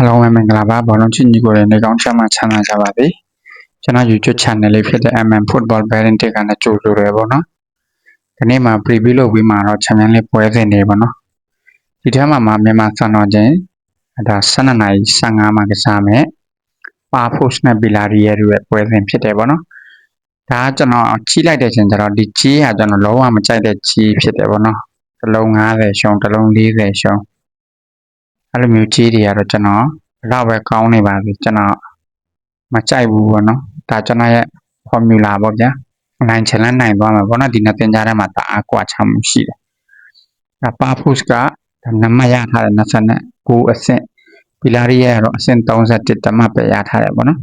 အားလုံးပဲမင်္ဂလာပါဘောလုံးချစ်ညီကိုတွေနေကောင်းချမ်းသာချမ်းသာကြပါစေကျွန်တော် YouTube channel လေးဖြစ်တဲ့ MM Football Bearing တက်ကနေကြိုဆိုရပါတော့ဒီနေ့မှာ preview လုပ်ပြီးမှတော့ channel လေးပွဲစဉ်နေပါတော့ဒီထဲမှာမှာမြန်မာစံတော်ချိန်ဒါ12နာရီ15မှာကစားမယ်ပါဖို့နဲ့ဘီလာရီရဲ့ပွဲစဉ်ဖြစ်တယ်ပေါ့နော်ဒါကကျွန်တော်ကြီးလိုက်တဲ့ချိန်ကျတော့ဒီကြီးဟာကျွန်တော်လုံးဝမကြိုက်တဲ့ကြီးဖြစ်တယ်ပေါ့နော်တစ်လုံး90ရှုံးတစ်လုံး40ရှုံး အဲ့လိုမျိုးကြီးတွေကတော့ကျွန်တော်ဘလောက်ပဲကောင်းနေပါစေကျွန်တော်မကြိုက်ဘူးပေါ့နော်ဒါကျွန်တော်ရဲ့ formula ပေါ့ဗျာနိုင်ချင်လဲနိုင်သွားမှာပေါ့နော်ဒီနှစ်သင်ကြားထဲမှာတအားကွာချမှုရှိတယ်ဒါပါဖုစ်ကနမရထားတဲ့29အဆင့်ပီလာရီရဲ့တော့အဆင့်31တမပဲရထားတယ်ပေါ့နော်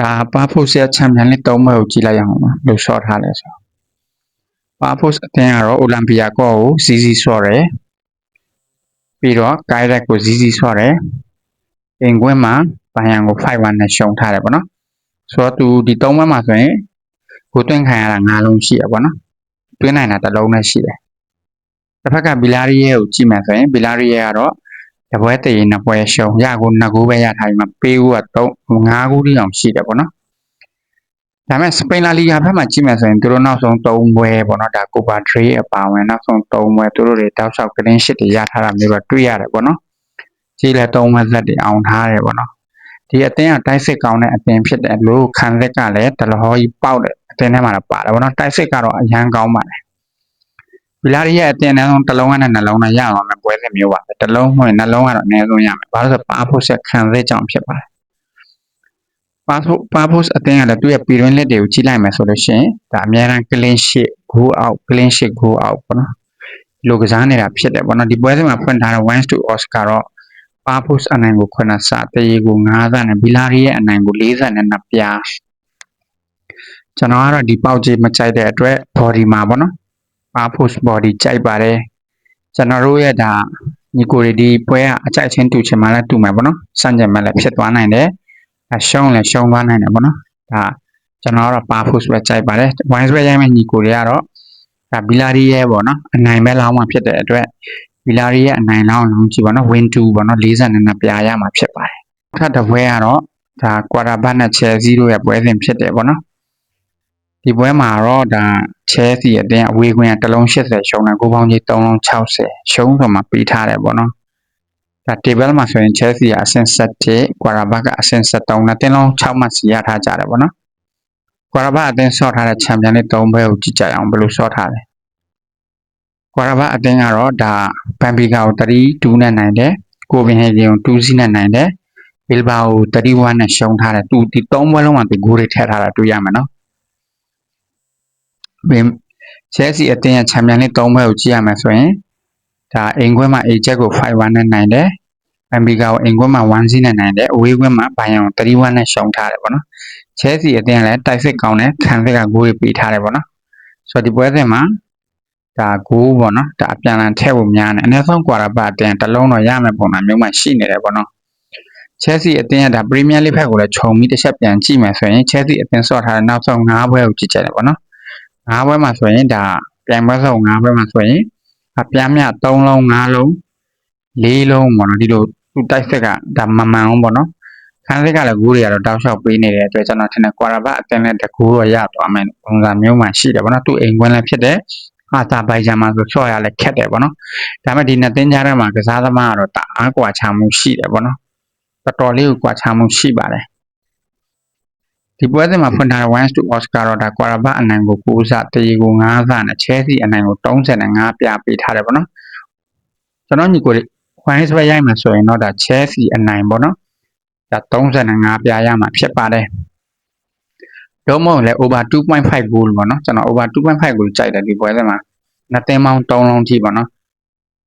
ဒါပါဖုစ်ရဲ့ချန်ပီယံလိ3ပွဲကိုကြည့်လိုက်ရအောင်ပါလို့ရှော့ထားလဲဆိုပါဖုစ်အသင်းကတော့အိုလံပီယာကောကိုစီစီဆော့တယ် ပြီးတော့ guide ကိုစီစီဆော့တယ်အင်ကွင်းမှာဘိုင်ယန်ကို5-1နဲ့ရှုံထားတယ်ပေါ့နော်ဆိုတော့သူဒီ3ပွဲမှာဆိုရင်ကိုတွင်းခံရတာ9လုံးရှိရပေါ့နော်တွင်းနိုင်တာတစ်လုံးနဲ့ရှိတယ်တစ်ဖက်ကဘီလာရီရဲ့ကိုကြည့်မှဆိုရင်ဘီလာရီရဲ့ကတော့တပွဲတည်ရင်နှစ်ပွဲရှုံရကိုနှစ်ကူပဲရထားပြီးမှပေးကူက3 5ကူတိအောင်ရှိတယ်ပေါ့နော် ဒါပေမဲ့စပိန်လာလီဂါဘက်မှာကြည့်မယ်ဆိုရင်သူတို့နောက်ဆုံး3ပွဲပေါ့နော်ဒါကိုပါဒရေးအပါဝင်နောက်ဆုံး3ပွဲသူတို့တွေတောက်လျှောက်ကလင်းရှစ်တွေရထားတာမျိုးတော့တွေ့ရတယ်ပေါ့နော်ကြည့်လဲ3ပွဲဆက်တွေအောင်ထားတယ်ပေါ့နော်ဒီအတင်းကတိုက်စစ်ကောင်းတဲ့အတင်းဖြစ်တယ်လို့ခံလက်ကလည်းတလဟောကြီးပေါက်တဲ့အတင်းထဲမှာတော့ပါတယ်ပေါ့နော်တိုက်စစ်ကတော့အရန်ကောင်းပါတယ်ဗီလာရီရဲ့အတင်းနဲ့ဆုံးတစ်လုံးနဲ့နှလုံးနဲ့ရအောင်မယ်ပွဲစဉ်မျိုးပါတစ်လုံးမဟုတ်ရင်နှလုံးကတော့အနည်းဆုံးရမယ်ဘာလို့ဆိုပါဖို့ဆက်ခံစစ်ကြောင့်ဖြစ်ပါတယ် ပါဖို့ပါဖို့အတင်းကလည်းသူ့ရဲ့ပြည်တွင်းလက်တွေကိုကြီးလိုက်မယ်ဆိုလို့ရှိရင်ဒါအများအား clean sheet go out clean sheet go out ပေါ့နော်လိုကစားနေတာဖြစ်တယ်ပေါ့နော်ဒီပွဲစဉ်မှာဖွင့်ထားတဲ့ wins to oscar တော့ပါဖို့အနိုင်ကို9ဆတရေကို9ဆနဲ့ဘီလာရီရဲ့အနိုင်ကို40နဲ့နှစ်ပြားကျွန်တော်ကတော့ဒီပေါက်ကြီးမကြိုက်တဲ့အတွက် body မှာပေါ့နော်ပါဖို့ body ကြိုက်ပါတယ်ကျွန်တော်တို့ရဲ့ဒါညီကိုတွေဒီပွဲကအကြိုက်ချင်းတူချင်မှလည်းတူမယ်ပေါ့နော်စန့်ကျင်မှလည်းဖြစ်သွားနိုင်တယ် အရှုံးလည်းရှုံးသွားနိုင်တယ်ပေါ့နော်ဒါကျွန်တော်ကတော့ပါဖို့ပဲကြိုက်ပါတယ်ဝိုင်းဆွဲရိုင်းမဲ့ညီကိုတွေကတော့ဒါဘီလာရီရဲ့ပေါ့နော်အနိုင်ပဲလောင်းမှဖြစ်တဲ့အတွက်ဘီလာရီရဲ့အနိုင်လောင်းလုံးကြည့်ပါနော် win 2ပေါ့နော်42နဲ့ပြာရမှာဖြစ်ပါတယ်ထပ်တစ်ပွဲကတော့ဒါကွာတာဘတ်နဲ့ Chelsea တို့ရဲ့ပွဲစဉ်ဖြစ်တယ်ပေါ့နော်ဒီပွဲမှာတော့ဒါ Chelsea အတင်းအဝေးကွင်းကတစ်လုံး80ရှုံးတယ်ကိုပေါင်းကြီး3လုံး60ရှုံးဆိုမှပေးထားတယ်ပေါ့နော် ဒါ table မှာဆိုရင် Chelsea ကအဆင့်7 Quarterback ကအဆင့်73နဲ့တင်းလုံး6မှတ်စီရထားကြတယ်ပေါ့နော် Quarterback အတင်းဆော့ထားတဲ့ Champion League 3ဘဲကိုကြည့်ကြအောင်ဘယ်လိုဆော့ထားလဲ Quarterback အတင်းကတော့ဒါ Benfica ကို3-2နဲ့နိုင်တယ်ကိုပင်ဟေဂင်ကို2-0နဲ့နိုင်တယ်ဘီလ်ဘာကို31နဲ့ရှုံးထားတယ်သူဒီ3ပွဲလုံးမှာသူဂိုးတွေထည့်ထားတာတွေ့ရမယ်နော်ဘင် Chelsea အတင်းရဲ့ Champion League 3ဘဲကိုကြည့်ရမယ်ဆိုရင် ဒါအိမ်ခွဲမှာ A ချက်ကို5-1နဲ့နိုင်တယ်။အမ်ဘီကာကိုအိမ်ခွဲမှာ1-0နဲ့နိုင်တယ်။အဝေးခွဲမှာဘိုင်ယန်ကို3-1နဲ့ရှုံးထားတယ်ပေါ့နော်။ချဲစီအတင်းလည်းတိုက်စစ်ကောင်းတယ်ခံစစ်ကဂိုးတွေပေးထားတယ်ပေါ့နော်။ဆိုတော့ဒီပွဲစဉ်မှာဒါဂိုးပေါ့နော်။ဒါအပြန်အလှန်ထည့်ဖို့များတယ်။အနည်းဆုံးကွာတာပတ်အတင်းတစ်လုံးတော့ရမယ်ပုံစံမျိုးမှရှိနေတယ်ပေါ့နော်။ချဲစီအတင်းကဒါပရီးမီးယားလိဘက်ကိုလည်းခြုံပြီးတစ်ချက်ပြန်ကြည့်မယ်ဆိုရင်ချဲစီအတင်းဆော့ထားတဲ့နောက်ဆုံး၅ပွဲကိုကြည့်ကြတယ်ပေါ့နော်။၅ပွဲမှာဆိုရင်ဒါပြိုင်ပွဲဆုံး၅ပွဲမှာဆိုရင် အပြားမြ3လုံး5လုံး4လုံးပေါ့နော်ဒီလိုသူတိုက်ဆက်ကဒါမမှန်အောင်ပေါ့နော်ခန်းဆက်ကလည်းဂိုးတွေကတော့တောက်လျှောက်ပေးနေတဲ့အတွက်ကျွန်တော်ထင်တယ်ကွာရာဘတ်အတင်းနဲ့တကူတော့ရသွားမယ်ပုံစံမျိုးမှရှိတယ်ပေါ့နော်သူအိမ်ကွင်းလည်းဖြစ်တယ်အာသာဘိုင်ဂျန်မှာဆိုချော့ရလည်းခက်တယ်ပေါ့နော်ဒါပေမဲ့ဒီနှစ်သင်းကြားထဲမှာကစားသမားကတော့တအားကွာခြားမှုရှိတယ်ပေါ့နော်တော်တော်လေးကိုကွာခြားမှုရှိပါတယ် ဒီပွဲစဉ်မှာဖွင့်ထားတဲ့ Wins to Oscar တော့ဒါကွာရာဘတ်အနိုင်ကို9ဆတရီကို9ဆနဲ့ Chelsea အနိုင်ကို35ပြပေးထားတယ်ပေါ့နော်ကျွန်တော်ညီကို Wins ပဲရိုက်မှာဆိုရင်တော့ဒါ Chelsea အနိုင်ပေါ့နော်ဒါ35ပြရမှာဖြစ်ပါတယ်တော့မဟုတ်လဲ over 2.5 goal ပေါ့နော်ကျွန်တော် over 2.5 goal ကြိုက်တယ်ဒီပွဲစဉ်မှာနှစ်သင်းပေါင်း3လုံးထိပေါ့နော်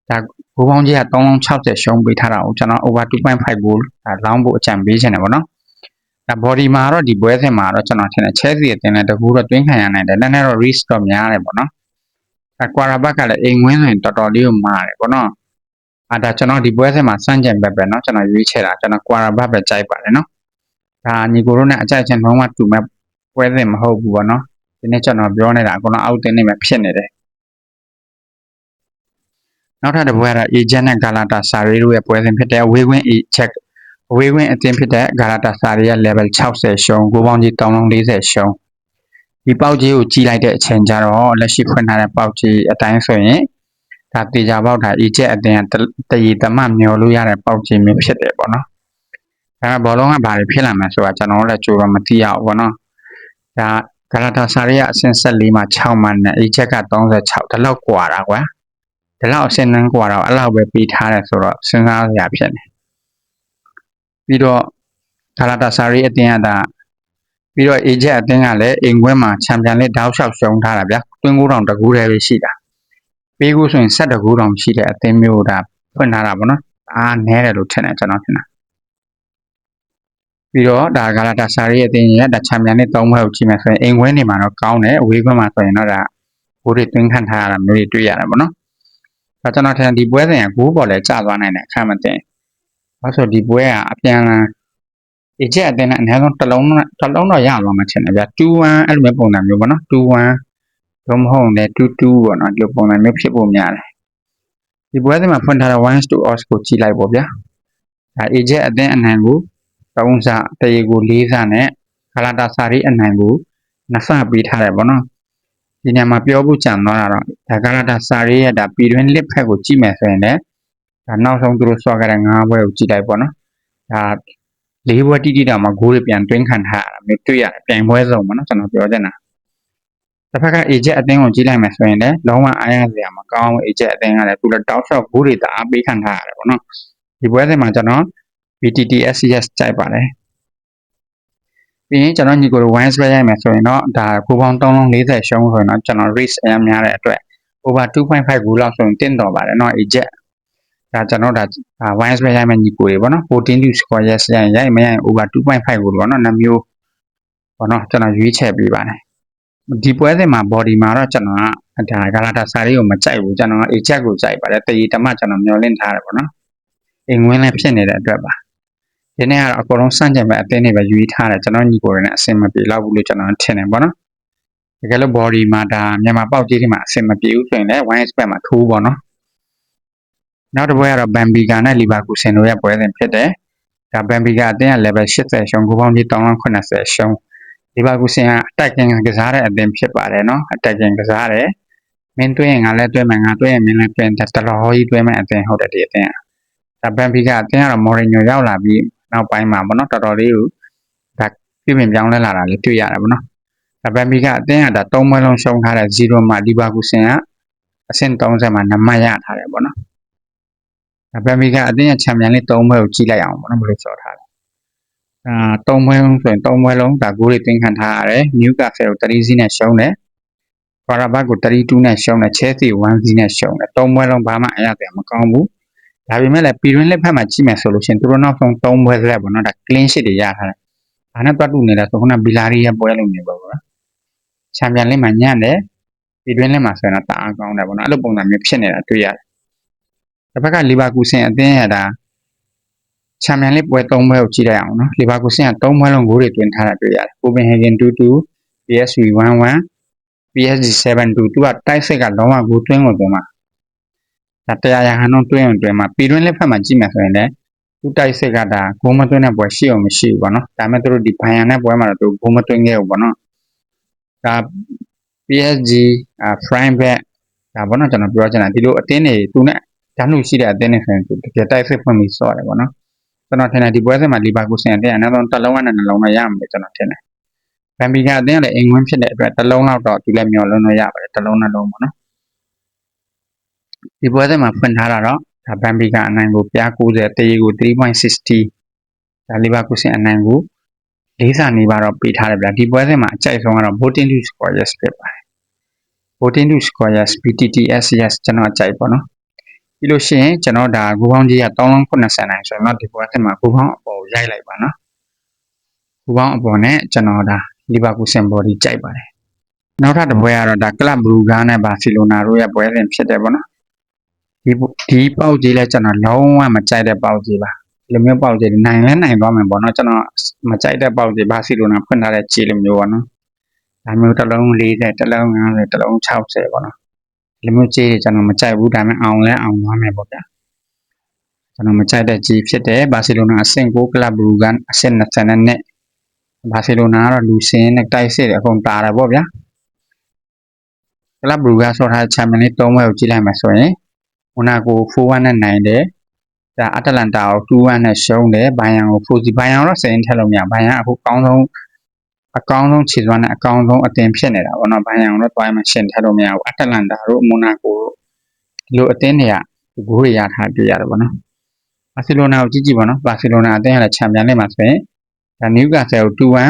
ဒါဘိုးပေါင်းကြီးက3လုံး60ရှုံးပေးထားတာကိုကျွန်တော် over 2.5 goal ဒါလောင်းဖို့အကြံပေးချင်တယ်ပေါ့နော် ဒါ body မှာတော့ဒီပွဲစဉ်မှာတော့ကျွန်တော်ထင်တယ် Chelsea ရဲ့တင်တဲ့တကူတော့တွင်းခံရနိုင်တယ်နည်းနည်းတော့ risk တော့များတယ်ပေါ့နော်အဲ quarterback ကလည်းအိမ်ဝင်းဆိုရင်တော်တော်လေးကိုမာတယ်ပေါ့နော်အဲဒါကျွန်တော်ဒီပွဲစဉ်မှာစမ်းကြံပဲပဲနော်ကျွန်တော်ရွေးချယ်တာကျွန်တော် quarterback ပဲကြိုက်ပါတယ်နော်ဒါညီကိုတို့နဲ့အကြိုက်ချင်းလုံးဝတူမဲ့ပွဲစဉ်မဟုတ်ဘူးပေါ့နော်ဒီနေ့ကျွန်တော်ပြောနေတာအကုန်လုံးအောက်တင်းနေမှဖြစ်နေတယ်နောက်ထပ်တစ်ပွဲကတော့ agent နဲ့ galata sarri တို့ရဲ့ပွဲစဉ်ဖြစ်တဲ့ way win check away win အသင်းဖြစ်တဲ့ galata sari ရဲ့ level 60ရှုံးကိုပေါင်းကြီး340ရှုံးဒီပေါက်ကြီးကိုကြီးလိုက်တဲ့အချိန်ကျတော့လက်ရှိဖွင့်ထားတဲ့ပေါက်ကြီးအတိုင်းဆိုရင်ဒါတေချာပေါက်ဒါ agent အသင်းကတရေတမမျောလို့ရတဲ့ပေါက်ကြီးမျိုးဖြစ်တယ်ပေါ့နော်ဒါပေမဲ့ဘောလုံးကဘာတွေဖြစ်လာမလဲဆိုတာကျွန်တော်တို့လည်းကြိုးတော့မသိရဘူးပေါ့နော်ဒါ galata sari ကအဆင့်14မှာ6မှတ်နဲ့ agent က36ဒါလောက်กว่าတာကွာဒီလောက်အစင်းနှန်းกว่าတော့အဲ့လောက်ပဲပြီးထားတယ်ဆိုတော့စဉ်းစားစရာဖြစ်နေ ပြီးတော့ဂလာတာဆာရီအတင်းကဒါပြီးတော့အေဂျက်အတင်းကလည်းအိမ်ခွင်းမှာချန်ပီယံလိတောက်လျှောက်ရှုံးထားတာဗျာတွင်းကူးတောင်တကူးတည်းပဲရှိတာပေးကူးဆိုရင်၁၁ကူးတောင်ရှိတဲ့အတင်းမျိုးဒါဖွင့်ထားတာပေါ့နော်အားနဲတယ်လို့ထင်တယ်ကျွန်တော်ထင်တာပြီးတော့ဒါဂလာတာဆာရီအတင်းရဲ့ဒါချန်ပီယံလိ၃ဘက်ကိုကြည့်မယ်ဆိုရင်အိမ်ခွင်းနေမှာတော့ကောင်းတယ်အဝေးခွင်းမှာဆိုရင်တော့ဒါဘိုးတွေတွင်းခန့်ထားရတာမျိုးတွေတွေ့ရတယ်ပေါ့နော်ဒါကျွန်တော်ထင်ဒီပွဲစဉ်ကဂိုးပေါ်လဲကျသွားနိုင်တယ်အခက်မတင်။ ဘာလို့ဆိုဒီပွဲကအပြန်လာအချက်အတင်းနဲ့အနည်းဆုံးတစ်လုံးတစ်လုံးတော့ရသွားမှာချင်တယ်ဗျာ2-1အဲ့လိုမျိုးပုံစံမျိုးပေါ့နော်2-1တော့မဟုတ်လေ2-2ပေါ့နော်ဒီလိုပုံစံမျိုးဖြစ်ဖို့များတယ်။ဒီပွဲစဉ်မှာဖွင့်ထားတဲ့1 to odds ကိုကြည့်လိုက်ပေါ့ဗျာ။ဒါ agent အတင်းအနိုင်ကို3စတရေကို4စနဲ့ဂလာတာစာရီအနိုင်ကို2စပေးထားတယ်ပေါ့နော်။ဒီနေရာမှာပြောဖို့ကြံသွားတာတော့ဒါကလာတာစာရေးရဲ့ဒါပြည်တွင်းလစ်ဖက်ကိုကြည့်မယ်ဆိုရင်လည်း ဒါနောက်ဆုံးသူတို့ဆွာခဲ့တဲ့၅ဘွဲကိုကြည့်လိုက်ပေါ့နော်ဒါ၄ဘွဲတိတိတောင်မှဂိုးတွေပြန်တွင်းခံထားရတာမျိုးတွေ့ရတယ်ပြိုင်ပွဲစုံပေါ့နော်ကျွန်တော်ပြောချင်တာတစ်ဖက်က agent အသင်းကိုကြည့်လိုက်မယ်ဆိုရင်လည်းလုံးဝအားရစရာမကောင်းဘူး agent အသင်းကလည်းသူလည်းတောက်လျှောက်ဂိုးတွေတအားပေးခံထားရတယ်ပေါ့နော်ဒီပွဲစဉ်မှာကျွန်တော် BTT SCS ကြိုက်ပါတယ်ပြီးရင်ကျွန်တော်ညီကိုလို wine spread ရိုက်မယ်ဆိုရင်တော့ဒါကိုပေါင်း340ရှုံးဆိုရင်တော့ကျွန်တော် risk အများများတဲ့အတွက် over 2.5ဂူလောက်ဆိုရင်တင့်တော်ပါတယ်เนาะ eject ဒါကျွန်တော်ဒါ wine spread ရိုက်မယ်ညီကိုတွေပေါ့နော်14 to score yes ရိုက်ရိုက်မရိုက် over 2.5ဂူပေါ့နော်နှမျိုးပေါ့နော်ကျွန်တော်ရွေးချယ်ပေးပါတယ်ဒီပွဲစဉ်မှာ body မှာတော့ကျွန်တော်ကဒါဂလာတာစာလေးကိုမကြိုက်ဘူးကျွန်တော် eject ကိုကြိုက်ပါတယ်တရီတမကျွန်တော်မျောလင့်ထားတယ်ပေါ့နော်အိမ်ဝင်လည်းဖြစ်နေတဲ့အတွက်ပါဒီနေ့ကတော့အကုန်လုံးစန့်ကျင်မဲ့အသင်းတွေပဲယူထားတယ်ကျွန်တော်ညီကိုတွေနဲ့အဆင်မပြေတော့ဘူးလို့ကျွန်တော်ထင်တယ်ပေါ့နော်တကယ်လို့ body မှာဒါမြန်မာပေါက်ကြီးတွေမှာအဆင်မပြေဘူးဆိုရင်လည်း wine spread မှာထိုးပေါ့နော် နောက်တစ်ပွဲကတော့ Bambiga နဲ့ Leverkusen တို့ရဲ့ပွဲစဉ်ဖြစ်တယ်ဒါ Bambiga အသင်းက level 80ရှုံးကိုပေါင်းကြီး380ရှုံး Leverkusen က attacking ကစားတဲ့အသင်းဖြစ်ပါတယ်နော် attacking ကစားတယ်မင်းတွင်းရင်ငါလည်းတွဲမယ်ငါတွဲရင်မင်းလည်းတွဲတယ်တလောဟောကြီးတွဲမယ်အသင်းဟုတ်တယ်ဒီအသင်းကဒါ Bambiga အသင်းကတော့ Mourinho ရောက်လာပြီးနောက်ပိုင်းမှာပေါ့နော်တော်တော်လေးကိုဒါပြပြင်ပြောင်းလဲလာတာလေးတွေ့ရတယ်ပေါ့နော်ဒါပန်ပီကအတင်းကဒါ၃ပွဲလုံးရှုံးထားတဲ့0မှာလီဗာပူးဆင်ကအဆင့်30မှာနမတ်ရထားတယ်ပေါ့နော် ဒါပန်ပီကအတင်းရဲ့ချန်ပီယံလိ3ပွဲကိုကြည့်လိုက်အောင်ပေါ့နော်ဘယ်လိုဆော်ထားလဲအာ3ပွဲလုံးဆိုရင်3ပွဲလုံးဒါဂိုးတွေတင်ခံထားရတယ်နယူကာဆယ်ကို3စီးနဲ့ရှုံးတယ်ပါရာဘတ်ကို32နဲ့ရှုံးတယ်ချဲစီ1စီးနဲ့ရှုံးတယ်3ပွဲလုံးဘာမှအရတယ်မကောင်းဘူးဒါပေမဲ့လည်းပြည်တွင်းလက်ဖက်မှာကြည့်မယ်ဆိုလို့ရှိရင်သူတို့နောက်ဆုံး၃ပွဲဆက်ပေါ့နော်ဒါ clean sheet တွေရထားတယ်။ဒါနဲ့တွတ်တူနေတာဆိုခုနဘီလာရီရဲ့ပွဲလုံးနေပါဘောနော်။ချန်ပီယံလိမှာညံ့တယ်ပြည်တွင်းလက်မှာဆိုရင်တော့တအားကောင်းတယ်ပေါ့နော်။အဲ့လိုပုံစံမျိုးဖြစ်နေတာတွေ့ရတယ်။ တစ်ဖက်ကလီဗာကူဆင်အသင်းရတာချန်ပီယံလိပွဲ၃ပွဲကိုကြည့်လိုက်အောင်နော်။လီဗာကူဆင်က၃ပွဲလုံးဂိုးတွေတွင်ထားတာတွေ့ရတယ်။ကိုပင်ဟေဂင်2-2 PSV 1-1 PSG 7-2သူကတိုက်စစ်ကလုံးဝဂိုးတွင်းကိုတွင်းမှာဒါတရားရဟန်းတော့တွင်းအောင်တွင်းမှာပြည်တွင်းလက်ဖက်မှာကြည့်မယ်ဆိုရင်လည်းသူတိုက်စစ်ကဒါဂိုးမသွင်းတဲ့ပွဲရှိအောင်မရှိဘူးပေါ့နော်ဒါပေမဲ့သူတို့ဒီဘိုင်ယန်တဲ့ပွဲမှာတော့သူဂိုးမသွင်းခဲ့ဘူးပေါ့နော်ဒါ PSG အာ prime bet ဒါပေါ့နော်ကျွန်တော်ပြောချင်တာဒီလိုအတင်းတွေသူနဲ့ ဓာတ်နှုတ်ရှိတဲ့အတင်းတွေဆိုရင်သူတကယ်တိုက်စစ်ဖွင့်ပြီးစော့တယ်ပေါ့နော်ကျွန်တော်ထင်တယ်ဒီပွဲစဉ်မှာလီဗာပူးဆင်အတင်းအနည်းဆုံးတစ်လုံးနဲ့နှလုံးနဲ့ရမှာကျွန်တော်ထင်တယ်ဘန်ဘီကအတင်းကလည်းအိမ်ဝင်ဖြစ်တဲ့အတွက်တစ်လုံးလောက်တော့သူလည်းမျောလုံးလို့ရပါတယ်တစ်လုံးနှလုံးပေါ့နော်ဒီပွဲစဉ်မှာဖွင့်ထားတာတော့ဒါဘန်ဘီကအနိုင်ကိုပြား90တရေကို3.60ဒါလီဗာပူးဆင်အနိုင်ကိုလေးစာနေပါတော့ပေးထားတယ်ဗျာဒီပွဲစဉ်မှာအကြိုက်ဆုံးကတော့ voting to score yes ဖြစ်ပါတယ် voting to score yes BTTS yes ကျွန်တော်အကြိုက်ပေါ့နော် ပြီးလို့ရှိရင်ကျွန်တော်ဒါဂူပေါင်းကြီးက380နိုင်ဆိုရင်တော့ဒီပွဲစဉ်မှာဂူပေါင်းအပေါ်ရိုက်လိုက်ပါနော်ဂူပေါင်းအပေါ်နဲ့ကျွန်တော်ဒါလီဗာပူးဆင်ဘော်ဒီကြိုက်ပါတယ်နောက်ထပ်တစ်ပွဲကတော့ဒါကလပ်ဘရူဂါနဲ့ဘာစီလိုနာတို့ရဲ့ပွဲစဉ်ဖြစ်တယ်ပေါ့နော်ဒီဒီပေါက်ကြီးလဲကျွန်တော်လုံးဝမကြိုက်တဲ့ပေါက်ကြီးပါဒီလိုမျိုးပေါက်ကြီးနိုင်လဲနိုင်သွားမယ်ပေါ့နော်ကျွန်တော်မကြိုက်တဲ့ပေါက်ကြီးဘာစီလိုနာဖွင့်ထားတဲ့ခြေလိုမျိုးပေါ့နော်ဒါမျိုးတစ်လုံး40တစ်လုံး50တစ်လုံး60ပေါ့နော် ဒီလိုမျိုးကြေးတွေကျွန်တော်မကြိုက်ဘူးဒါပေမဲ့အောင်လဲအောင်သွားမယ်ပေါ့ဗျာကျွန်တော်မကြိုက်တဲ့ကြေးဖြစ်တယ်ဘာစီလိုနာအဆင့်6ကလပ်ဘရူဂန်အဆင့်20နဲ့ဘာစီလိုနာကတော့လူစင်းနဲ့တိုက်စစ်အကုန်တာတယ်ပေါ့ဗျာကလပ်ဘရူဂန်ဆော့ထားချန်ပီယံလိ3ပွဲကိုကြည့်လိုက်မှဆိုရင်မိုနာကို4-1နဲ့နိုင်တယ်ဒါအတလန်တာကို2-1နဲ့ရှုံးတယ်ဘိုင်ယန်ကို4စီဘိုင်ယန်တော့စင်ထက်လို့မရဘိုင်ယန်အခုကောင်းဆုံး အကောင်းဆုံးခြေစွမ်းနဲ့အကောင်းဆုံးအတင်ဖြစ်နေတာပေါ့နော်ဘိုင်ယန်တော့တွိုင်းမှရှင်ထက်လို့မရဘူးအတလန်တာတို့မိုနာကိုတို့ဒီလိုအသင်းတွေကဂိုးတွေရထားတွေ့ရတယ်ပေါ့နော်ဘာစီလိုနာကိုကြည့်ကြည့်ပေါ့နော်ဘာစီလိုနာအသင်းကလည်းချန်ပီယံလိမှာဆိုရင်ဒါနျူကာဆယ်ကို2-1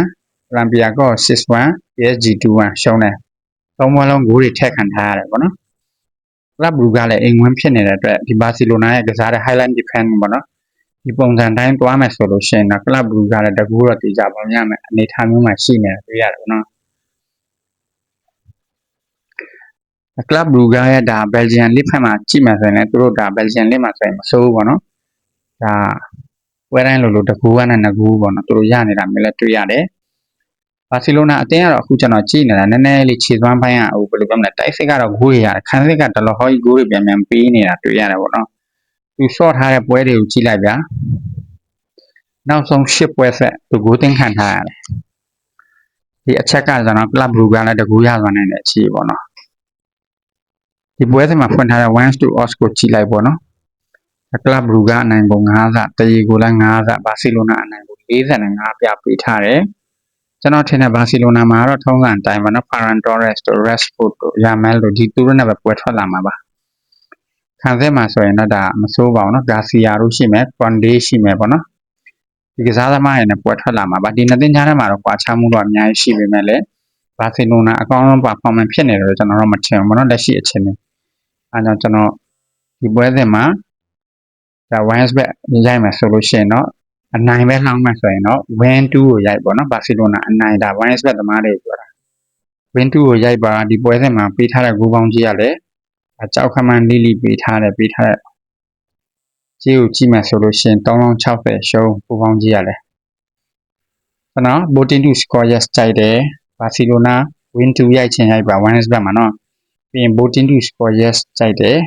ရမ်ပီယာကော6-1 PSG 2-1ရှုံးတယ်သုံးပွဲလုံးဂိုးတွေထက်ခံထားရတယ်ပေါ့နော်ကလပ်ဘရူကလည်းအိမ်ဝင်ဖြစ်နေတဲ့အတွက်ဒီဘာစီလိုနာရဲ့ကစားတဲ့ Highland Defense ပေါ့နော် ဒီပုံစံတိုင်းတွားမယ်ဆိုလို့ရှိရင်တော့ကလပ်ဘရူကလည်းတကူတော့တေချာပေါင်းရမယ်အနေထားမျိုးမှာရှိနေတာတွေ့ရတယ်ပေါ့နော်ကလပ်ဘရူဂါရဲ့ဒါဘယ်လ်ဂျီယံလစ်ဖက်မှာကြည့်မှဆိုရင်လည်းသူတို့ဒါဘယ်လ်ဂျီယံလစ်မှာဆိုရင်မစိုးဘူးပေါ့နော်ဒါဝဲတိုင်းလိုလိုတကူကနဲ့ငကူပေါ့နော်သူတို့ရနေတာမျိုးလည်းတွေ့ရတယ်ဘာစီလိုနာအတင်းကတော့အခုကျွန်တော်ကြည့်နေတာနည်းနည်းလေးခြေသွမ်းပိုင်းကဟိုဘယ်လိုပြောမလဲတိုက်စစ်ကတော့ဂိုးရရတယ်ခန်းစစ်ကဒလဟောကြီးဂိုးတွေပြန်ပြန်ပေးနေတာတွေ့ရတယ်ပေါ့နော် သူရှော့ထားတဲ့ပွဲတွေကိုကြည့်လိုက်ဗျာနောက်ဆုံး၈ပွဲဆက်သူဂိုးတင်ခံထားရတယ်ဒီအချက်ကကျွန်တော်ကလပ်ဘလူးကလည်းတကူရသွားနိုင်တဲ့အခြေပေါ့နော်ဒီပွဲစဉ်မှာဖွင့်ထားတဲ့1 to odds ကိုကြည့်လိုက်ပေါ့နော်ကလပ်ဘလူးကအနိုင်ပုံ9ဆတရီကိုလည်း9ဆဘာစီလိုနာအနိုင်ပုံ45ပြပေးထားတယ်ကျွန်တော်ထင်တဲ့ဘာစီလိုနာမှာတော့ထုံးစံအတိုင်းပါနော် Ferran Torres တို့ Rashford တို့ Yamal တို့ဒီသူတို့နဲ့ပဲပွဲထွက်လာမှာပါ ခံစစ်မှာဆိုရင်တော့ဒါမစိုးပါဘူးနော် Garcia တို့ရှိမယ် Conde ရှိမယ်ပေါ့နော်ဒီကစားသမားတွေနဲ့ပွဲထွက်လာမှာပါဒီနှစ်သင်းကြားထဲမှာတော့ကွာခြားမှုတော့အများကြီးရှိပေမဲ့လည်းဘာစီလိုနာအကောင်းဆုံး performance ဖြစ်နေတယ်လို့ကျွန်တော်တို့မထင်ဘူးပေါ့နော်လက်ရှိအခြေအနေအဲကြောင့်ကျွန်တော်ဒီပွဲစဉ်မှာဒါ Wines bet ရိုက်မယ်ဆိုလို့ရှိရင်တော့အနိုင်ပဲလှောင်းမှဆိုရင်တော့ win 2ကိုရိုက်ပေါ့နော်ဘာစီလိုနာအနိုင်ဒါ Wines bet သမားတွေပြောတာ win 2ကိုရိုက်ပါဒီပွဲစဉ်မှာပေးထားတဲ့ဂိုးပေါင်းကြီးကလည်း ကြောက်ခမန်းလိလိပေးထားတယ်ပေးထားတဲ့ကြီးကိုကြည့်မယ်ဆိုလို့ရှိရင်360ရှုံးဂိုးပေါင်းကြီးရလဲကျွန်တော် voting to score yes ကြိုက်တယ်ဘာစီလိုနာ win 2ရိုက်ချင်ရိုက်ပါ Wines bet မှာနော်ပြီးရင် voting to score yes ကြိုက်တယ်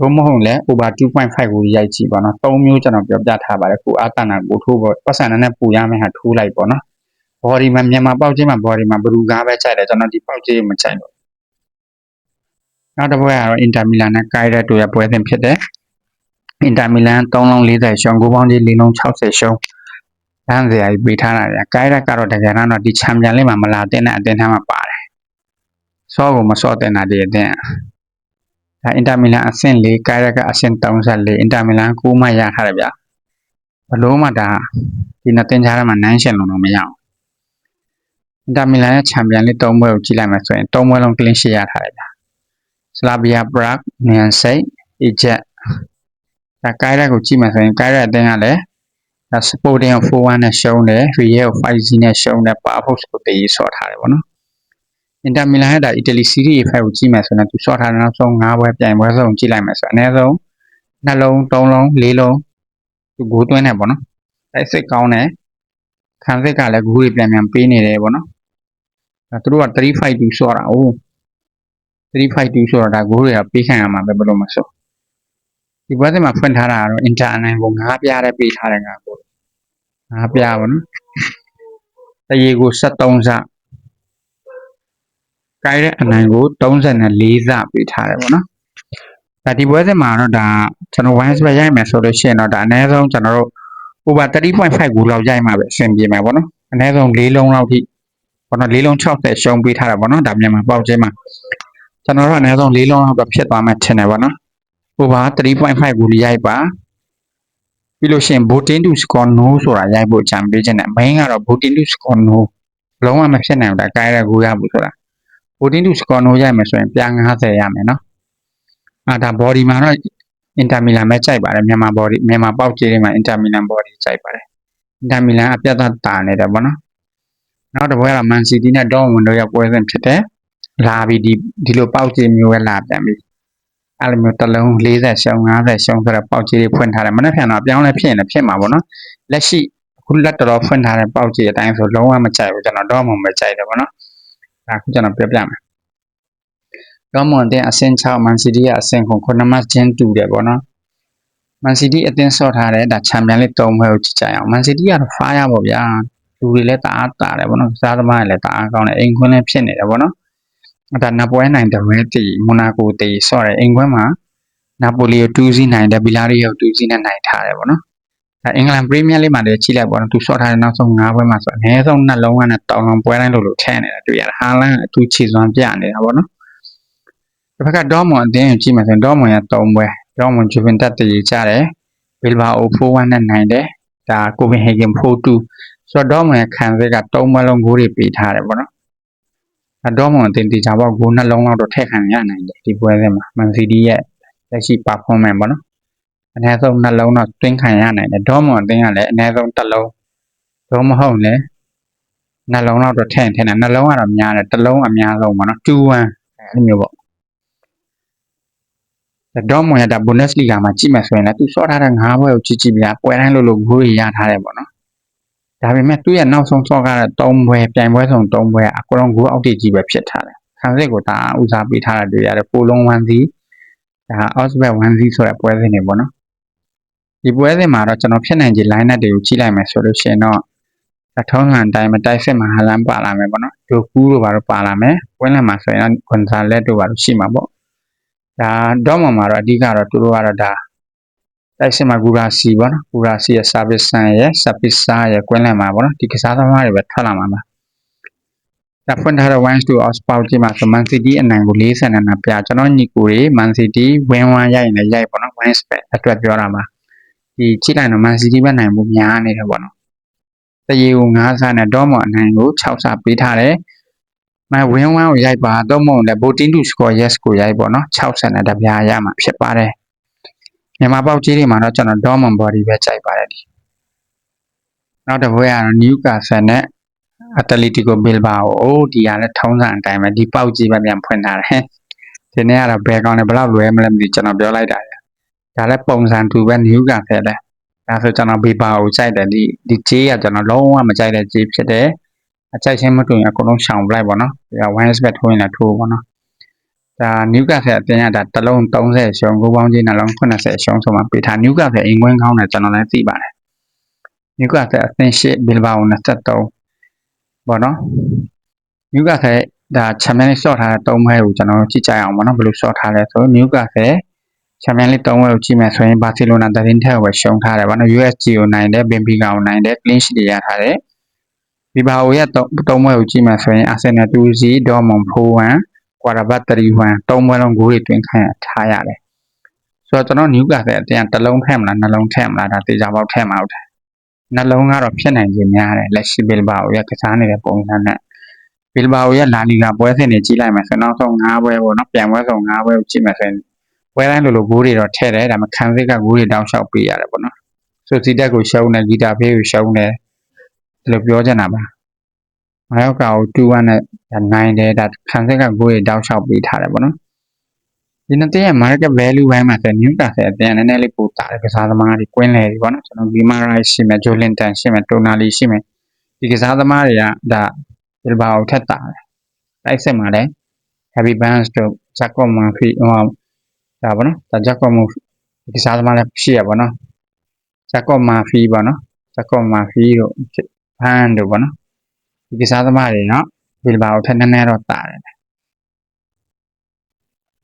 ဘုံမဟုတ်လဲ over 2.5ကိုရိုက်ကြည့်ပါနော်၃မျိုးကျွန်တော်ပြောပြထားပါတယ်ကိုအာတနာကိုထိုးပေါ့ပတ်စံနဲ့ပူရမယ့်ဟာထိုးလိုက်ပေါ့နော် body မှာမြန်မာပေါက်ချင်းမှာ body မှာဘလူကားပဲကြိုက်တယ်ကျွန်တော်ဒီပေါက်ချင်းမကြိုက်ဘူး နောက်တစ်ပွဲကတော့ Inter Milan နဲ့ Cagliari တို့ရဲ့ပွဲစဉ်ဖြစ်တယ် Inter Milan 3လုံး40ရှုံး9ပေါင်းကြီး4လုံး60ရှုံးလမ်းစရာကြီးပေးထားတာလေ Cagliari ကတော့တကယ်တော့ဒီချန်ပီယံလိမှာမလာတဲ့အတင်းထဲမှာပါတယ်စောကိုမစောတဲ့နာဒီအတင်းဒါအင်တာမီလန်အဆင့်၄ကာရက်ကအဆင့်34အင်တာမီလန်9မှရထားတယ်ဗျဘလို့မှဒါဒီနှစ်တင်ကြားထဲမှာနန်းရှင်လုံးတော့မရအောင်အင်တာမီလန်ရဲ့ချန်ပီယံလိ၃ပွဲကိုကြည့်လိုက်မှဆိုရင်၃ပွဲလုံးကလင်းရှစ်ရထားတယ်ဗျ စလာဗီယာပရတ်နန်စိတ်အီဂျက်ဒါကာရက်ကိုကြည့်မှဆိုရင်ကာရက်အတင်းကလည်းဒါစပိုတင်ကို4-1နဲ့ရှုံးတယ်ရီယယ်ကို5-0နဲ့ရှုံးတယ်ပါဖို့ကိုတည်ဆော့ထားတယ်ဗောနော်အင်တာမီလန်ရဲ့ဒါအီတလီစီးရီး A5 ကိုကြည့်မယ်ဆိုရင်သူရှော့ထားတဲ့နောက်ဆုံး၅ပွဲပြိုင်ပွဲဆုံးကြည့်လိုက်မယ်ဆိုအနည်းဆုံးနှလုံး၃လုံး၄လုံးသူဂိုးသွင်းတယ်ပေါ့နော်တိုက်စစ်ကောင်းတယ်ခံစစ်ကလည်းဂိုးတွေပြန်ပြန်ပေးနေတယ်ပေါ့နော်အဲသူတို့က352ဆော့တာ哦352ဆိုတော့ဒါဂိုးတွေကပေးခံရမှာပဲဘယ်လိုမဆိုဒီပွဲစဉ်မှာဖွင့်ထားတာကတော့ Inter အနိုင်ကို၅ပြားတဲ့ပေးထားတယ်ငါကို၅ပြားပေါ့နော်တရေကို73စကိုင်းတဲ့အနိုင်ကို34စပေးထားတယ်ပေါ့နော်ဒါဒီပွဲစဉ်မှာတော့ဒါကျွန်တော် once ပဲရိုက်မယ်ဆိုလို့ရှိရင်တော့ဒါအနည်းဆုံးကျွန်တော်တို့ over 3.5ကိုလောက်ရိုက်မှာပဲအဆင်ပြေမှာပေါ့နော်အနည်းဆုံး၄လုံးလောက်ထိပေါ့နော်၄လုံး60ရှုံးပေးထားတာပေါ့နော်ဒါမြန်မာပေါက်ချင်းမှာ ကျွန်တော်တို့အနည်းဆုံး၄လုံးလောက်တော့ဖြစ်သွားမှထင်တယ်ပေါ့နော် over 3.5ကိုရိုက်ပါပြီးလို့ရှိရင် voting to score no ဆိုတာရိုက်ဖို့ကြံပေးခြင်းနဲ့ main ကတော့ voting to score no လုံးဝမဖြစ်နိုင်ဘူးဒါကိုင်းရကိုရဘူးဆိုတာ14 to score နိုးရိုက်မယ်ဆိုရင်ပြား90ရမယ်နော်အာဒါ body မှာတော့ Inter Milan ပဲကြိုက်ပါတယ်မြန်မာ body မြန်မာပေါက်ကြီးတွေမှာ Inter Milan body ကြိုက်ပါတယ် Inter Milan အပြတ်သားတာနေတယ်ဗောနော်နောက်တစ်ပွဲက Man City နဲ့ Dortmund တို့ရဲ့ပွဲစဉ်ဖြစ်တယ် လာပြီဒီဒီလိုပေါက်ကြီးမျိုးပဲလာပြန်ပြီအဲ့လိုမျိုးတစ်လုံး40ရှုံး50ရှုံးဆိုတော့ပေါက်ကြီးတွေဖွင့်ထားတယ်မနေ့ပြန်တော့ပြောင်းလဲဖြစ်ရင်လည်းဖြစ်မှာဗောနော်လက်ရှိအခုလက်တော်ဖွင့်ထားတဲ့ပေါက်ကြီးအတိုင်းဆိုလုံးဝမကြိုက်ဘူးကျွန်တော် Dortmund ပဲကြိုက်တယ်ဗောနော်ဒါအခုကျွန်တော်ပြောပြမယ်ဒေါမွန်အသင်းအဆင့်6မန်စီးတီးကအဆင့်ကို9မှတ်ချင်းတူတယ်ပေါ့နော်မန်စီးတီးအသင်းဆော့ထားတယ်ဒါချန်ပီယံလိ3ဘွဲကိုကြည့်ကြအောင်မန်စီးတီးကတော့ဖားရပါဗျာလူတွေလည်းတအားတာတယ်ပေါ့နော်စားသမားတွေလည်းတအားကောင်းတယ်အိမ်ခွင်းလည်းဖြစ်နေတယ်ပေါ့နော် ဒါနပွဲနိုင်တယ်ဝဲတီမိုနာကိုတီဆော့တယ်အိမ်ခွင်းမှာနာပိုလီကို2စီးနိုင်တယ်ဘီလာရီကို2စီးနဲ့နိုင်ထားတယ်ပေါ့နော်ဒါအင်္ဂလန်ပရီးမီးယားလိမှာလည်းကြည့်လိုက်ပေါ့နော်သူဆော့ထားတဲ့နောက်ဆုံး၅ပွဲမှာဆိုအနည်းဆုံးနှလုံးကနဲ့တောင်အောင်ပွဲတိုင်းလို့လို့ထဲနေတာတွေ့ရတယ်ဟာလန်အထူးခြေစွမ်းပြနေတာပေါ့နော်တစ်ဖက်ကဒေါမွန်အသင်းကိုကြည့်မှဆိုရင်ဒေါမွန်က3ပွဲဒေါမွန်ဂျူဗင်တက်တည်ကြတယ်ဘီလ်ဘာအို4-1နဲ့နိုင်တယ်ဒါကိုပင်ဟေဂင်4-2ဆိုတော့ဒေါမွန်ရဲ့ခံစစ်က3ပွဲလုံးဂိုးတွေပေးထားတယ်ပေါ့နော်အ ဒေါမွန်အသင်းတီချာပေါ့ဂိုးနှလုံးလောက်တော့ထည့်ခံရနိုင်တယ်ဒီပွဲစဉ်မှာမန်စီးတီးရဲ့လက်ရှိ performance ပေါ့နော်အနည်းဆုံးနှလုံးတော့တွင်းခံရနိုင်တယ်ဒေါမွန်အသင်းကလည်းအနည်းဆုံးတစ်လုံးတော့မဟုတ်လေနှလုံးတော့တော့ထည့်ထည့်နေနှလုံးကတော့များတယ်တစ်လုံးအများဆုံးပေါ့နော်2-1အဲ့လိုမျိုးပေါ့ဒေါမွန်ရတာဘွန်ဒက်စ်လီဂါမှာကြည့်မှဆိုရင်လည်းသူစောထားတဲ့၅ဘွဲကိုကြည့်ကြည့်ပြပွဲတိုင်းလို့လို့ဂိုးတွေရထားတယ်ပေါ့နော် ဒါပေမဲ့သူ့ရဲ့နောက်ဆုံးစောကားတဲ့၃ဘွဲပြိုင်ပွဲဆောင်၃ဘွဲအကောင်ဂိုးအောက်တိကြီးပဲဖြစ်ထားတယ်ခံစစ်ကိုဒါဦးစားပေးထားတာတွေ့ရတယ်ပိုလုံး1စီဒါ Osbet 1စီဆိုတဲ့ပွဲစဉ်တွေပေါ့နော်ဒီပွဲစဉ်မှာတော့ကျွန်တော်ဖြစ်နိုင်ခြေ line up တွေကိုကြည့်လိုက်မယ်ဆိုလို့ရှိရင်တော့အထုံးဟန်တိုင်းမတိုက်စစ်မှာဟလန်ပါလာမယ်ပေါ့နော်ဒိုကူတို့ဘာလို့ပါလာမယ်ပွဲလန်မှာဆိုရင်တော့ဂွန်ဇာလက်တို့ဘာလို့ရှိမှာပေါ့ဒါတော့မှမှာတော့အဓိကတော့သူတို့ကတော့ဒါ တိုက်စစ်မှာဂူရာစီပေါ့နော်ဂူရာစီရဲ့ service ဆန်ရဲ့ service စာရဲ့ကွင်းလန်မှာပေါ့နော်ဒီကစားသမားတွေပဲထွက်လာမှာပါဒါဖွင့်ထားတဲ့1 to out ပေါက်ကြည့်မှာဆို Man City အနိုင်ကို40နဲ့ပြကျွန်တော်ညီကိုတွေ Man City ဝင်းဝမ်းရိုက်ရင်လည်းရိုက်ပေါ့နော် win spec အတွက်ပြောတာပါဒီကြည့်လိုက်တော့ Man City ပဲနိုင်မှုများနေတယ်ပေါ့နော်တရေကို9ဆနဲ့ဒေါမွန်အနိုင်ကို6ဆပေးထားတယ်မဝင်းဝမ်းကိုရိုက်ပါတော့မဟုတ်လည်း voting to score yes ကိုရိုက်ပေါ့နော်60နဲ့တပြားရမှာဖြစ်ပါတယ် မြန်မာပေါက်ကြီးတွေမှာတော့ကျွန်တော် Dortmund body ပဲကြိုက်ပါတယ်ဒီနောက်တစ်ပွဲကတော့ Newcastle နဲ့ Atletico Bilbao အိုးဒီကလည်းထုံးစံအတိုင်းပဲဒီပေါက်ကြီးပဲပြန်ဖွင့်ထားတယ်ဒီနေ့ကတော့ဘယ်ကောင်လဲဘယ်လောက်လွယ်မလဲမသိကျွန်တော်ပြောလိုက်တာဒါလည်းပုံစံတူပဲ Newcastle လည်းဒါဆိုကျွန်တော် Bilbao ကိုကြိုက်တယ်ဒီဒီကြေးကကျွန်တော်လုံးဝမကြိုက်တဲ့ကြေးဖြစ်တယ်အကြိုက်ချင်းမတူရင်အကုန်လုံးရှောင်ပလိုက်ပါတော့။ဒါ one spec ထိုးရင်လည်းထိုးပါတော့။ ဒါနျူကာဆယ်အတင်းကဒါတစ်လုံး30ရှုံးကိုပေါင်းကြီးနှလုံး80ရှုံးဆိုမှပေးထားနျူကာဆယ်အင်ကွင်းကောင်းတယ်ကျွန်တော်လည်းသိပါတယ်။နျူကာဆယ်အသင်းရှိဘီလဘာကို23ပေါ့နော်။နျူကာဆယ်ဒါချန်ပီယံလိဆော့ထားတဲ့၃ဘွဲကိုကျွန်တော်ကြည့်ကြရအောင်ပေါ့နော်ဘယ်လိုဆော့ထားလဲဆိုနျူကာဆယ်ချန်ပီယံလိ၃ဘွဲကိုကြည့်မယ်ဆိုရင်ဘာစီလိုနာတရင်ထက်ကိုပဲရှုံးထားတယ်ပေါ့နော် USG ကိုနိုင်တယ်ဘင်ဖီကာကိုနိုင်တယ် clean sheet တွေရထားတယ်။ဒီဘာအိုရဲ့သုံးပွဲကိုကြည့်မှဆိုရင်အာဆင်နယ်2-0ဒေါ်မွန်4-1 ကွာတာဘတ်3-1သုံးပွဲလုံးဂိုးတွေတွင်းခံထားရတယ်ဆိုတော့ကျွန်တော်နျူကာဆယ်အတင်းတစ်လုံးထည့်မလားနှလုံးထည့်မလားဒါတေချာပေါက်ထည့်မှာဟုတ်တယ်နှလုံးကတော့ဖြစ်နိုင်ခြင်းများတယ်လက်ရှိဘီလ်ဘာအိုရဲ့ကစားနေတဲ့ပုံစံနဲ့ဘီလ်ဘာအိုရဲ့လာလီဂါပွဲစဉ်တွေကြည့်လိုက်မှဆိုနောက်ဆုံး၅ပွဲပေါ့နော်ပြန်ပွဲဆုံး၅ပွဲကိုကြည့်မှဆိုရင်ပွဲတိုင်းလိုလိုဂိုးတွေတော့ထည့်တယ်ဒါပေမဲ့ခံစစ်ကဂိုးတွေတောင်းလျှောက်ပေးရတယ်ပေါ့နော်ဆိုစီတက်ကိုရှုံးတယ်ဂီတာဖေးကိုရှုံးတယ်ဒီလိုပြောချင်တာပါ မယောက်ကာကို2-1နဲ့နိုင်တယ်ဒါခံစစ်ကဂိုးတွေတောက်လျှောက်ပေးထားတယ်ပေါ့နော်ဒီနှစ်တင်းရဲ့ market value ဘိုင်းမှာဆိုနျူကာဆယ်အတင်းနည်းနည်းလေးပိုတာတယ်ကစားသမားတွေကွင်းလေတွေပေါ့နော်ကျွန်တော်ဂီမာရိုက်ရှိမယ်ဂျိုလင်တန်ရှိမယ်တိုနာလီရှိမယ်ဒီကစားသမားတွေကဒါဘီလ်ဘာကိုထက်တာတယ်တိုက်စစ်မှာလည်း heavy bands တို့ jacob murphy ဟိုဒါပေါ့နော်ဒါ jacob murphy ဒီကစားသမားလည်းရှိရပါတော့ jacob murphy ပေါ့နော် jacob murphy တို့ဘန်တို့ပေါ့နော် ဒီကစားသမားတွေနော်ဘီလ်ဘာကိုထက်နည်းနည်းတော့တာတယ်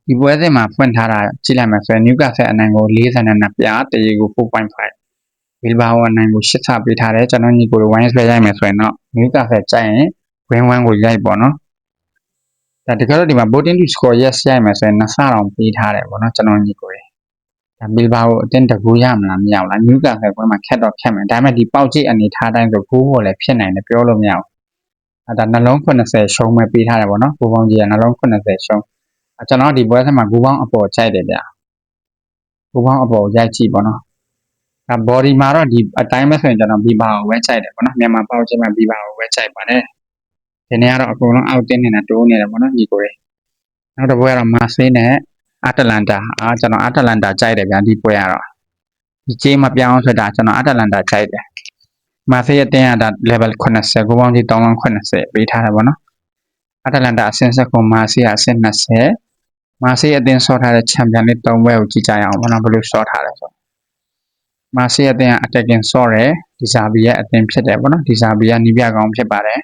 ဒီပွဲစဉ်မှာဖွင့်ထားတာကြည့်လိုက်မယ်ဆိုရင်နျူကာဆယ်အနိုင်ကို42ပြားတရေကို4.5ဘီလ်ဘာကိုအနိုင်ကို8ဆပေးထားတယ်ကျွန်တော်ညီကိုဝိုင်းစပဲရိုက်မယ်ဆိုရင်တော့နျူကာဆယ်ကြိုက်ရင်ဝင်းဝန်းကိုရိုက်ပေါ့နော်ဒါတကယ်လို့ဒီမှာ voting to score yes ရိုက်မယ်ဆိုရင်နှစ်ဆတောင်ပေးထားတယ်ပေါ့နော်ကျွန်တော်ညီကိုတွေဒါဘီလ်ဘာကိုအတင်းတကူရမလားမရဘူးလားနျူကာဆယ်ပွဲမှာခက်တော့ခက်မယ်ဒါပေမဲ့ဒီပေါက်ကြည့်အနေထားတိုင်းဆိုဂိုးပေါ်လည်းဖြစ်နိုင်တယ်ပြောလို့မရဘူး အဲဒါနှလုံး80ရှုံးမဲ့ပေးထားတယ်ပေါ့နော်ဘူပေါင်းကြီးကနှလုံး80ရှုံးအဲကျွန်တော်ဒီပွဲဆက်မှာဘူပေါင်းအပေါ်ကြိုက်တယ်ဗျဘူပေါင်းအပေါ်ရိုက်ကြည့်ပေါ့နော်အဲ body မှာတော့ဒီအတိုင်းပဲဆိုရင်ကျွန်တော်ဘီဘာကိုဝဲကြိုက်တယ်ပေါ့နော်မြန်မာပေါက်ချင်းမှာဘီဘာကိုဝဲကြိုက်ပါတယ်ဒီနေ့ကတော့အကုန်လုံးအောက်တင်းနေတာတိုးနေတယ်ပေါ့နော်ညီကိုတွေနောက်တစ်ပွဲကတော့မာဆေးနဲ့အတလန်တာအာကျွန်တော်အတလန်တာကြိုက်တယ်ဗျာဒီပွဲကတော့ဒီကြေးမပြောင်းဆိုတာကျွန်တော်အတလန်တာကြိုက်တယ် မာဆေးရဲ့တင်းကဒါ level 80ကိုပေါင်းကြီး380ပေးထားတယ်ဗောနော်အတလန်တာအဆင့်ဆက်ကိုမာဆေးအဆင့်20မာဆေးအသင်းဆော့ထားတဲ့ချန်ပီယံလိ၃ဘွဲကိုကြည့်ကြရအောင်ဘောနော်ဘယ်လိုဆော့ထားလဲဆိုမာဆေးအသင်းက attacking ဆော့တယ်ဒီဇာဘီရဲ့အသင်းဖြစ်တယ်ဘောနော်ဒီဇာဘီကနီးပြကောင်းဖြစ်ပါတယ်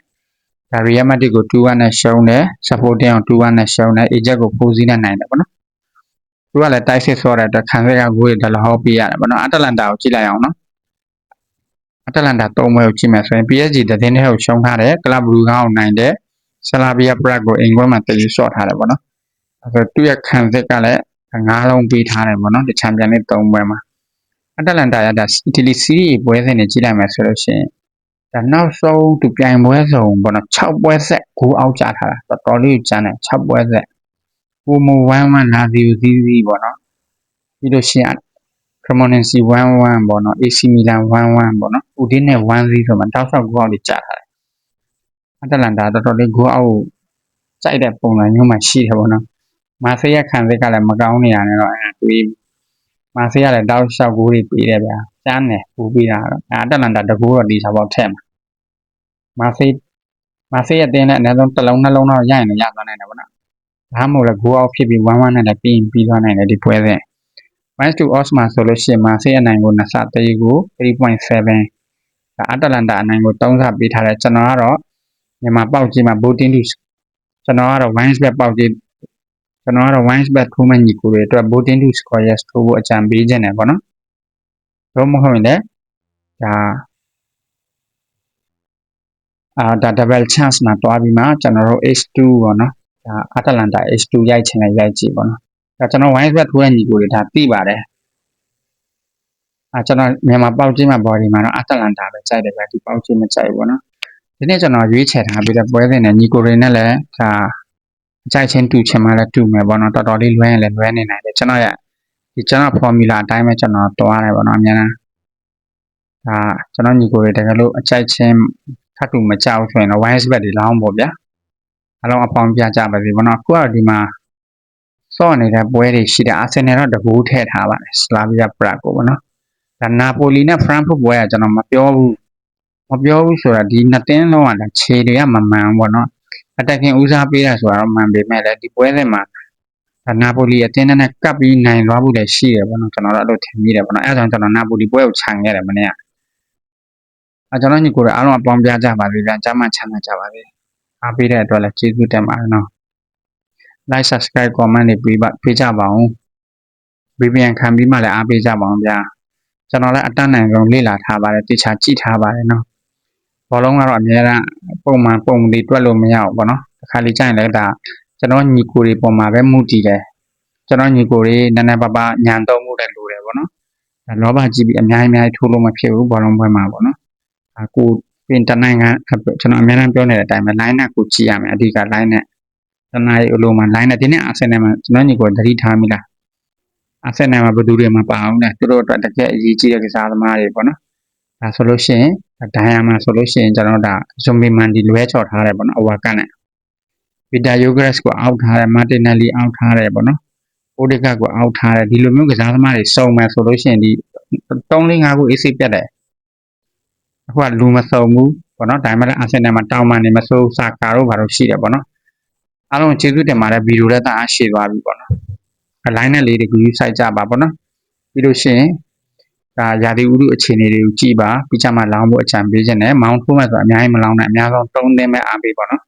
ဒါရီယမတ်တစ်ကို2-1နဲ့ရှုံးတယ် supporting ကို2-1နဲ့ရှုံးတယ် agent ကို4-0နဲ့နိုင်တယ်ဘောနော်သူကလည်းတိုက်စစ်ဆော့တဲ့အတွက်ခံရကဂိုးတွေဒလဟောပေးရတယ်ဘောနော်အတလန်တာကိုကြည့်လိုက်အောင်နော် အတလန်တာ၃ဘွဲကိုကြည့်မယ်ဆိုရင် PSG တသင်းထဲကိုရှုံးထားတယ်ကလပ်ဘလူးကောင်းကိုနိုင်တယ်ဆလာဗီယာပရက်ကိုအင်ကွဲမှာတည်ယူဆော့ထားတယ်ဘောနော်အဲဆိုသူ့ရဲ့ခံစစ်ကလည်းငါးလုံးပေးထားတယ်ဘောနော်ဒီချန်ပီယံလိ၃ဘွဲမှာအတလန်တာရတာအီတလီစီးရီးပွဲစဉ်တွေကြည့်လိုက်မယ်ဆိုလို့ရှိရင်ဒါနောက်ဆုံးသူပြိုင်ပွဲစုံပေါ့နော်6ပွဲဆက်ဂိုးအောက်ကျထားတာတော်တော်လေးကျန်တယ်6ပွဲဆက်ကိုမို1 1လာစီစီစီပေါ့နော်ပြီးလို့ရှိရင် Cremonese 1-1ပေါ့နော် AC Milan 1-1ပေါ့နော်။ Udine နဲ့1-0ဆိုမှတောက်လျှောက်ဂိုးအောက်တွေကျထားတယ်။အတလန်တာတော်တော်လေးဂိုးအောက်ကိုကြိုက်တဲ့ပုံစံမျိုးမှရှိတယ်ပေါ့နော်။မာဆေးရခံစစ်ကလည်းမကောင်းနေရတယ်တော့အဲတွေးမာဆေးရလည်းတောက်လျှောက်ဂိုးတွေပေးတယ်ဗျာ။ကျန်းတယ်ဂိုးပေးတာတော့အဲအတလန်တာတကူတော့ဒီစားပေါက်ထက်မှာမာဆေးမာဆေးရတင်းလည်းအနည်းဆုံးတစ်လုံးနှလုံးတော့ရရင်လည်းရသွားနိုင်တယ်ပေါ့နော်။ဒါမှမဟုတ်လည်းဂိုးအောက်ဖြစ်ပြီး1-1နဲ့လည်းပြီးရင်ပြီးသွားနိုင်တယ်ဒီပွဲစဉ်။ minus to odds မှာဆိုလို့ရှိရင်မာဆေးအနိုင်ကို2ဆ3ကို3.7ဒါအတလန်တာအနိုင်ကို3ဆပေးထားတယ်ကျွန်တော်ကတော့မြန်မာပေါက်ကြီးမှာ voting to ကျွန်တော်ကတော့ wines bet ပေါက်ကြီးကျွန်တော်ကတော့ wines bet ထိုးမဲ့ညီကိုတွေအတွက် voting to score yes ထိုးဖို့အကြံပေးခြင်းတယ်ပေါ့နော်တော့မဟုတ်ရင်လည်းဒါအာဒါ double chance မှာတွားပြီးမှကျွန်တော်တို့ H2 ပေါ့နော်ဒါအတလန်တာ H2 ရိုက်ချင်လည်းရိုက်ကြည့်ပေါ့နော် ဒါကျွန်တော် wine sweat ထိုးတဲ့ညီကိုတွေဒါသိပါတယ်အဲကျွန်တော်မြန်မာပေါက်ကြီးမှာ body မှာတော့အတလန်တာပဲကြိုက်တယ်ဗျဒီပေါက်ကြီးမကြိုက်ဘူးနော်ဒီနေ့ကျွန်တော်ရွေးချယ်ထားပြီးတော့ပွဲစဉ်နဲ့ညီကိုတွေနဲ့လည်းဒါအကြိုက်ချင်းတူချင်မှလည်းတူမယ်ပေါ့နော်တော်တော်လေးလွဲရင်လည်းလွဲနေနိုင်တယ်ကျွန်တော်ရဲ့ဒီကျွန်တော် formula အတိုင်းပဲကျွန်တော်တွားတယ်ပေါ့နော်အများအားဒါကျွန်တော်ညီကိုတွေတကယ်လို့အကြိုက်ချင်းထပ်တူမကြောက်ဆိုရင်တော့ wine sweat တွေလောင်းပေါ့ဗျာအလုံးအပေါင်းပြကြပါစေပေါ့နော်အခုကတော့ဒီမှာ စော့နေတဲ့ပွဲတွေရှိတယ်အာဆင်နယ်တော့တကူထည့်ထားပါတယ်စလာဗီယာပရက်ကိုပေါ့နော်ဒါနာပိုလီနဲ့ဖရန့်ဖတ်ပွဲကကျွန်တော်မပြောဘူးမပြောဘူးဆိုတာဒီနှစ်တင်းလုံးကခြေတွေကမမှန်ပေါ့နော်အတက်ကင်ဦးစားပေးတာဆိုတာတော့မှန်ပေမဲ့လည်းဒီပွဲစဉ်မှာဒါနာပိုလီအတင်းနဲ့ကပ်ပြီးနိုင်သွားဖို့လည်းရှိတယ်ပေါ့နော်ကျွန်တော်တို့အဲ့လိုထင်မိတယ်ပေါ့နော်အဲဒါကြောင့်ကျွန်တော်နာပိုလီပွဲကိုခြံခဲ့တယ်မနေ့ကအဲကျွန်တော်ညီကိုတွေအားလုံးအပေါင်းပြကြပါစေဗျာကျမ်းမှချမ်းသာကြပါစေအားပေးတဲ့အတွက်လည်းကျေးဇူးတင်ပါတယ်နော် like subscribe comment တွေပေးပါပေးကြပါအောင် VPN ခံပြီးမှလည်းအားပေးကြပါအောင်ဗျာကျွန်တော်လည်းအတတ်နိုင်ဆုံးလေ့လာထားပါတယ်တခြားကြည့်ထားပါတယ်နော်ဘောလုံးကတော့အများအားပုံမှန်ပုံလေးတွက်လို့မရဘူးပေါ့နော်တစ်ခါလေကြာရင်လည်းဒါကျွန်တော်ညီကိုတွေပုံမှာပဲမူတည်တယ်ကျွန်တော်ညီကိုတွေနည်းနည်းပါးပါးညံတော့မှုတဲ့လိုတယ်ပေါ့နော်လောဘကြီးပြီးအများကြီးအများကြီးထိုးလို့မဖြစ်ဘူးဘောလုံးပွဲမှာပေါ့နော်အခုပြင်တနိုင်ငံကျွန်တော်အများအားပြောနေတဲ့အတိုင်းပဲ line နဲ့ကိုကြည့်ရမယ်အဓိက line နဲ့ တနားရီအလိုမှာ line နဲ့ဒီနေ့အာဆင်နယ်မှာကျွန်တော်ညီကိုသတိထားမိလားအာဆင်နယ်မှာဘယ်သူတွေမှပါအောင်လဲသူတို့အတွက်တကယ်အရေးကြီးတဲ့ကစားသမားတွေပေါ့နော်ဒါဆိုလို့ရှိရင်ဒိုင်ယာမှာဆိုလို့ရှိရင်ကျွန်တော်ဒါဇွန်မီမန်ဒီလွဲချော်ထားတယ်ပေါ့နော်အဝါကန်နဲ့ဗီတာယိုဂရက်စ်ကိုအောက်ထားတယ်မာတင်နယ်လီအောက်ထားတယ်ပေါ့နော်အိုဒီကကိုအောက်ထားတယ်ဒီလိုမျိုးကစားသမားတွေစုံမယ်ဆိုလို့ရှိရင်ဒီ3 4 5ခု AC ပြတ်တယ်အခုကလူမစုံဘူးပေါ့နော်ဒါမှလည်းအာဆင်နယ်မှာတောင်းမှနေမဆိုးစာကာတို့ဘာလို့ရှိတယ်ပေါ့နော် အားလုံးကျေးဇူးတင်ပါတယ်ဗီဒီယိုလည်းတအားရှည်သွားပြီပေါ့နော်။ line နဲ့လေးတွေကိုယူဆိုင်ကြပါပေါ့နော်။ပြီးလို့ရှိရင်ဒါရာသီဥတုအခြေအနေတွေကိုကြည့်ပါပြီးကြမှာလောင်းဖို့အကြံပေးခြင်းနဲ့မောင်းထိုးမှဆိုအများကြီးမလောင်းနဲ့အများဆုံး၃သင်းပဲအားပေးပေါ့နော်